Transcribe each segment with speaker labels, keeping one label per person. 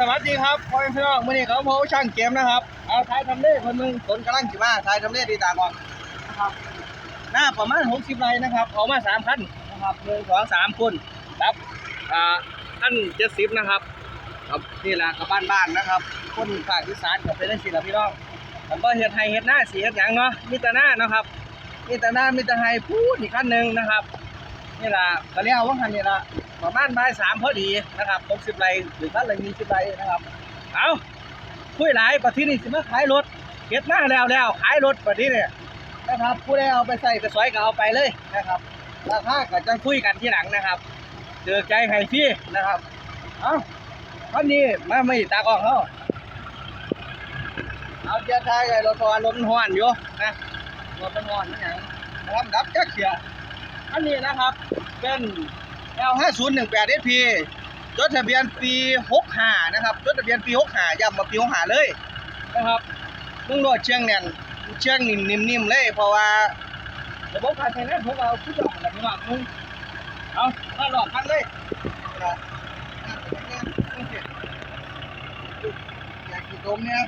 Speaker 1: สวัสดีครับพ่อแม่พี่น้องมื่อนี้เขาพช่างเกมนะครับเอาทายทำเลคนหนึงฝนกำลังจิมาทายทำเลดีตาก่อนนะครับหน้าประมาณ60ไรนะครับเอามาสามพันนะครับหนึ่งสองสามคนครับอ่าท่านเจ็ดสิบนะครับครับนี่แหละกับบ้านบ้านๆนะครับ คนภาคอีสานกับเป็นได้สิละพี่น้องผมก็เฮ็ดไฮเฮ็ดหน้าสีเฮ็ดหยังเนาะมีแต่หน้านะครับมีแต่หน้ามีแต่ไฮพูดอีกขั้นหนึ่งนะครับนี่แหละก็เรียกว่าคันนี่ละ ประมาณบ่ายสามพอดีนะครับหกสิบไรหรือคันละยี่สิบไรนะครับ เอาคุยหลายประเทศนี้สิมาขายรถเก็บหน้าแล้วแล้วขายรถประเทศนี้นะครับผู้ใดเอาไปใส่ไปสอยก็เอาไปเลยนะครับราคาก็จะคุยกันที่หลังนะครับเดือใจให้พี่นะครับ เอาคันนี้มาไม่ตากล้องเขาเอาเจ้าชายกับรถทัวร์ลมห้อนอยู่นะรถมันห้อนนี่หยังนะครับดับจักเสียอันนี้นะครับเป็น L5018 SP จดทะเบียนปี65นะครับจดทะเบียนปี65ย้ำมาปี65เลยนะครับมึงโหลดเชียงแน่นเชียงนิ่มๆเลยเพราะว่าระบบการใช้งานผมเอาทุกอย่างแบบนี้ว่ามึงเอาถ้าหลอกกันเลยอยากกินนมเนี่ย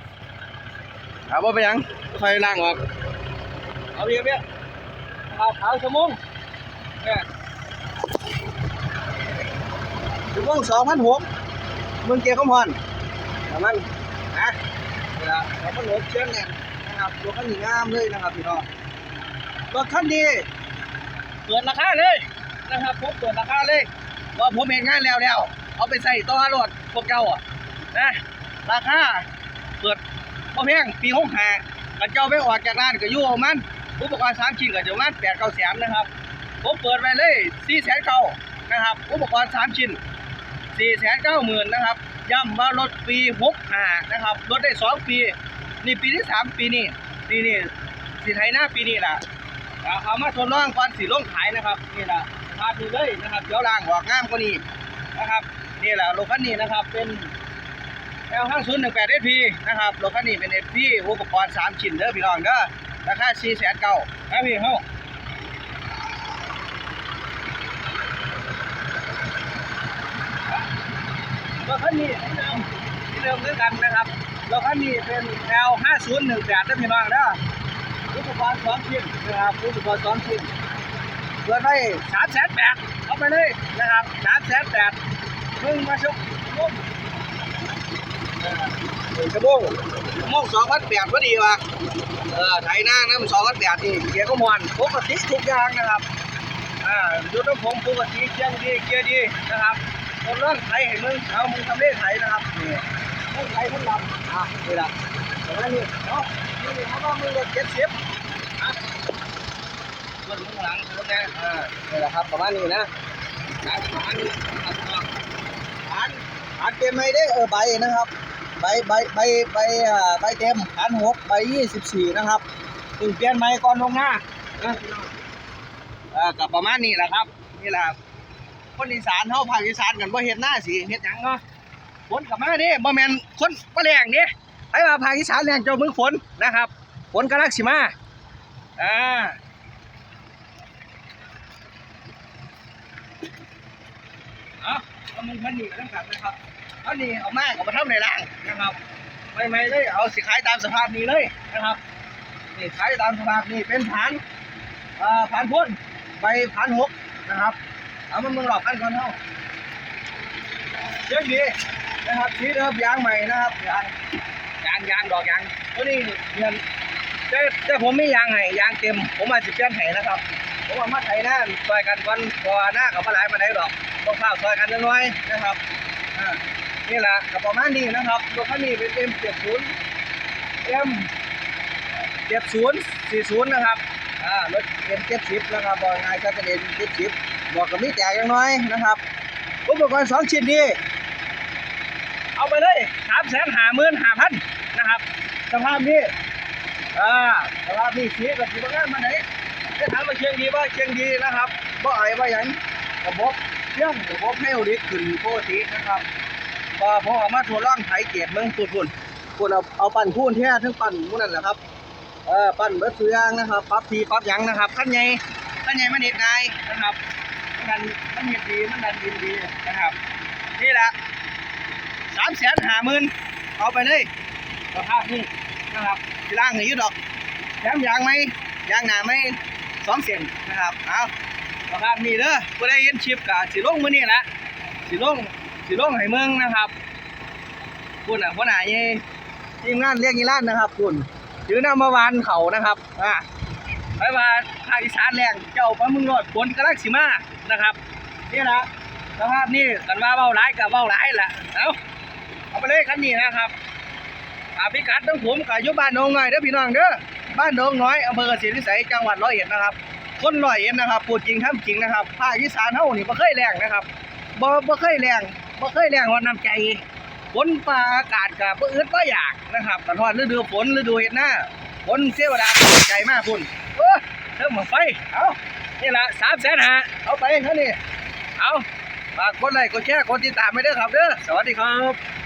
Speaker 1: เอาบ่ไปยังค่อยล้างออกเอาเบียเบี้ยเอาขาวชั่วโมงเนี่ย ชั่วโมงสองพันหกเมืองเกียร์คำพรประมาณนะเวลาสองพันหกเชียงเนี่ยนะครับรถคันนี้งามเลยนะครับพี่น้องรถคันนี้เปิดราคาเลยนะครับผมเปิดราคาเลยว่าผมเห็นงานแล้วแล้วเอาไปใส่ต่อรถพวกเจ้าอะนะราคาเปิดพอแพงปีหกห้ากันเจ้าไปออกจากร้านก็อยู่ประมาณอุปกรณ์สามชิ้นก็จะมาณแปดเก้าแสนนะครับผมเปิดไปเลย4แสนเก้านะครับอุปกรณ์3ชิ้น 4แสนเก้าหมื่นนะครับย้ำว่ารถปี65นะครับรถได้2ปี นี่ปีที่3ปีนี้ปีนี้สีไทยหน้าปีนี้ล่ะเอาเอามาทดลองก่อนสีลงขายนะครับนี่ล่ะภาพนี้เลยนะครับเดี๋ยวล่างออกงามกว่านี้นะครับนี่แหละรถคันนี้นะครับเป็น L 5 0 1 8 SP นะครับรถคันนี้เป็น SP อุปกรณ์3ชิ้นเด้อพี่น้องเด้อราคา4แสนเก้านะพี่เฮ้า รถคันนี้ที่เดิมที่เดิมด้วยกันนะครับรถคันนี้เป็น L 5 0 1 8นะพี่น้องนะอุปกรณ์สองชิ้นนะครับอุปกรณ์สองชิ้นเปิดไปสามแสนแปดเอาไปเลยนะครับสามแสนแปดเพิ่งมาชกมุ่งชั่วโมงชั่วโมงสองพันแปดพอดีว่ะเออไถหน้าน้ำสองพันแปดนี่เกียร์ก็มวนปกติทุกอย่างนะครับอ่ายุทธผมปกติเกียร์ดีเกียร์ดีนะครับ คนร่างไทยเห็นมึงเอามึงทำเลขไทยนะครับนี่มึงไทยมึงลำอะนี่ละอย่างนั้นนี่เนาะนี่เขาต้องมึงรถเจ็ดสิบอะรถมึงหลังรถแน่อ่านี่แหละครับประมาณนี้นะนะประมาณนี้ครับอ่านอ่านเต็มไหมได้เออใบนะครับใบใบใบใบอ่าใบเต็มอันหกใบยี่สิบสี่นะครับถึงเปลี่ยนไหมก่อนลงหน้านะเอ่อกับประมาณนี้แหละครับนี่แหละ คนอีสานเฮาภาคอีสานกันบ่เฮ็ดหน้าสิเฮ็ดหยังเนาะฝนกับมาเด้บ่แม่นคนบ่แรงเด้ไปว่าภาคอีสานแรงเจ้ามึงฝนนะครับฝนกำลังสิมาอ่าเอาเอามึงพันนี่กันกันนะครับอันนี้เอามาก็มาทำในร่างนะครับไม่ไม่เลยเอาสิขายตามสภาพนี้เลยนะครับนี่ขายตามสภาพนี้เป็นฐานอ่าผ่านพ้นไปผ่านหกนะครับ เอามันมึงหลอกกันก่อนเท่าเรื่องดีนะครับสีเดิมยางใหม่นะครับยางยางยางดอกยางตัวนี้เงินแต่แต่ผมไม่ยางให้ยางเต็ม ผมอาจจะเปลี่ยนให้นะครับผมว่ามาไถหน้าซอยกันวันก่อหน้ากับมาหลายมาได้ดอกต้องข้าวซอยกันน้อยๆนะครับอ่านี่แหละกับประมาณนี้นะครับตัวคันนี้เป็นเอ็มเจ็ดศูนย์เอ็มเจ็ดศูนย์สี่ศูนย์นะครับอ่ารถเอ็มเจ็ดสิบนะครับบอกง่ายก็จะเป็นเจ็ดสิบ บอกกับมีแตกย่างน้อยนะครับอุปกรณ์สองชิ้นนี้ เอาไปเลยสามแสนห้าหมื่นห้าพันนะครับ สภาพนี้อ่าสภาพนี้สีกับสีบางานมาไหนจะถามว่าเชียงดีว่าเชียงดีนะครับบ่ไอ้ว่าอย่างระบบเชื่องระบบให้ลิกขึ้นปกตินะครับก็ผมเอามาทดลองไถเกียรเมืองปุ่นปุ่นปุ่นเอาเอาปั่นพูนแท้ทั้งปั่นมู่นนั่นแหละครับเออปั้นเบิดสุอยางนะครับปั๊บทีปั๊บยังนะครับขั้นใหญ่ขั้นใหญ่มันเด็ดง่ายนะครับ ดันมันเห็ดดีมันดันดินดีนะครับ นี่แหละสามแสนห้าหมื่นเอาไปเลยสภาพนี้นะครับสิล่างหนีอยู่ดอกแถมยางไหมยางหนาไหมสองเส้นนะครับเอาสภาพนี้เด้อผู้ได้เห็นชิปกับสิลงมือนี้แหละสิลงสิลงให้เมืองนะครับคุณอะหัวหนยีทีมงานเรียกยีร้านนะครับคุณถือนำมาวานเขานะครับอ่าไปว่าภาคอีสานแรงเจ้าพระมึงรอดฝนกำลังสิมา นะครับ นี่ละสภาพนี้กันว่าเบ้าร้ายกับเบ้าร้ายแหละเอาเอาไปเลยคันนี้นะครับอาพิกัดของผมกับยุบ้านโนงน้อยเด้อพี่น้องเด้อบ้านโนงน้อยอำเภอกเกษตรวิสัยจังหวัดร้อยเอ็ดนะครับ คนร้อยเอ็ดนะครับพูดจริงทำจริงนะครับภาคอีสานเฮานี่บ่เคยแรงนะครับบ่บ่เคยแรงบ่เคยแรงว่าน้ำใจฝนฟ้าอากาศก็บ่อึดบ่อยากนะครับตลอดฤดูฝนฤดูเฮ็ดหน้าฝนเทวดาใจมากพุ่นโอ้ เริ่มหมดไฟ เอานี่ละสามแสนหาเอาไปเท่านี้ เอาฝากกดไลค์กดแชร์กดติดตามไปเด้อครับเด้อ สวัสดีครับ